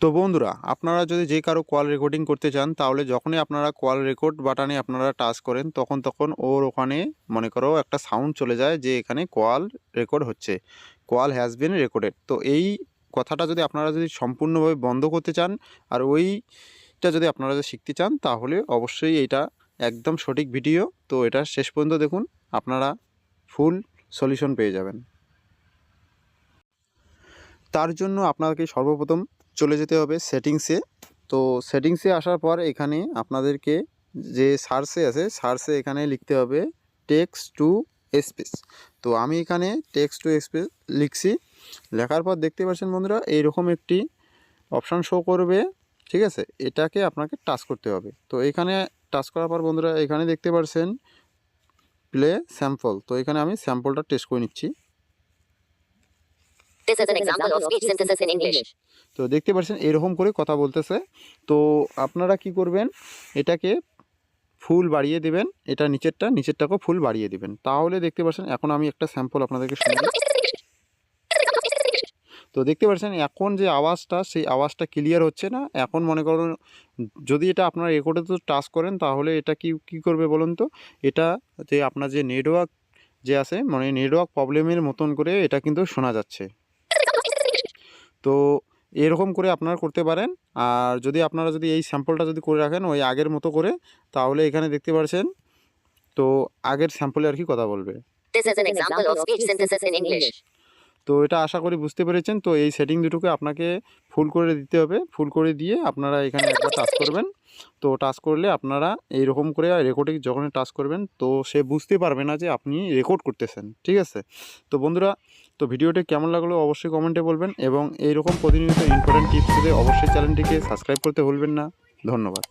তো বন্ধুরা, আপনারা যদি যে কারও কল রেকর্ডিং করতে চান, তাহলে যখনই আপনারা কল রেকর্ড বাটনে আপনারা টাচ করেন, তখন তখন ওর ওখানে মনে করো একটা সাউন্ড চলে যায় যে এখানে কল রেকর্ড হচ্ছে কল হ্যাজ বিন রেকর্ডেড তো এই কথাটা যদি আপনারা যদি সম্পূর্ণভাবে বন্ধ করতে চান, আর ওইটা যদি আপনারা যদি শিখতে চান, তাহলে অবশ্যই এইটা একদম সঠিক ভিডিও তো এটা শেষ পর্যন্ত দেখুন, আপনারা ফুল সলিউশন পেয়ে যাবেন। তার জন্য আপনাকে সর্বপ্রথম চলে যেতে হবে সেটিংসে তো সেটিংসে আসার পর এখানে আপনাদেরকে যে সার্চে আছে, সার্চে এখানে লিখতে হবে টেক্স টু স্পেস তো আমি এখানে টেক্স টু স্পেস লিখছি। লেখার পর দেখতে পাচ্ছেন বন্ধুরা, এইরকম একটি অপশান শো করবে, ঠিক আছে? এটাকে আপনাকে টাচ করতে হবে। তো এখানে টাচ করার পর বন্ধুরা, এখানে দেখতে পাচ্ছেন প্লে স্যাম্পল তো এখানে আমি স্যাম্পলটা টেস্ট করে নিচ্ছি। This is an example of speech synthesis in English. তো দেখতে পাচ্ছেন, এরকম করে কথা বলতেছে। তো আপনারা কি করবেন, এটাকে ফুল বাড়িয়ে দেবেন, এটা নিচেরটা, নিচেরটাকেও ফুল বাড়িয়ে দিবেন। তাহলে দেখতে পাচ্ছেন, এখন আমি একটা স্যাম্পল আপনাদেরকে শুনি তো দেখতে পাচ্ছেন, এখন যে আওয়াজটা, সেই আওয়াজটা ক্লিয়ার হচ্ছে না। এখন মনে করুন, যদি এটা আপনার রেকর্ডে তো টাচ করেন, তাহলে এটা কি কি করবে বলুন তো? এটা যে আপনার যে নেটওয়ার্ক যে আছে মানে নেটওয়ার্ক প্রবলেমের মতন করে এটা কিন্তু শোনা যাচ্ছে। তো এরকম করে আপনারা করতে পারেন। আর যদি আপনারা যদি এই স্যাম্পলটা যদি করে রাখেন ওই আগের মতো করে তাহলে এখানে দেখতে পাচ্ছেন তো আগের স্যাম্পলে আর কি কথা বলবে. তো এটা আশা করি বুঝতে পেরেছেন। তো এই সেটিং দুটোকে আপনাকে ফুল করে দিতে হবে। ফুল করে দিয়ে আপনারা এখানে একবার টাচ করবেন। তো টাচ করলে আপনারা এই রকম করে রেকর্ডিং যখন টাচ করবেন তো সে বুঝতে পারবে না যে আপনি রেকর্ড করতেছেন। ঠিক আছে? তো বন্ধুরা তো ভিডিওটি কেমন লাগল অবশ্যই কমেন্টে বলবেন এবং এইরকম প্রতিনিয়ত ইম্পর্টেন্ট টিপস দিয়ে অবশ্যই চ্যানেলটিকে সাবস্ক্রাইব করতে ভুলবেন না। ধন্যবাদ।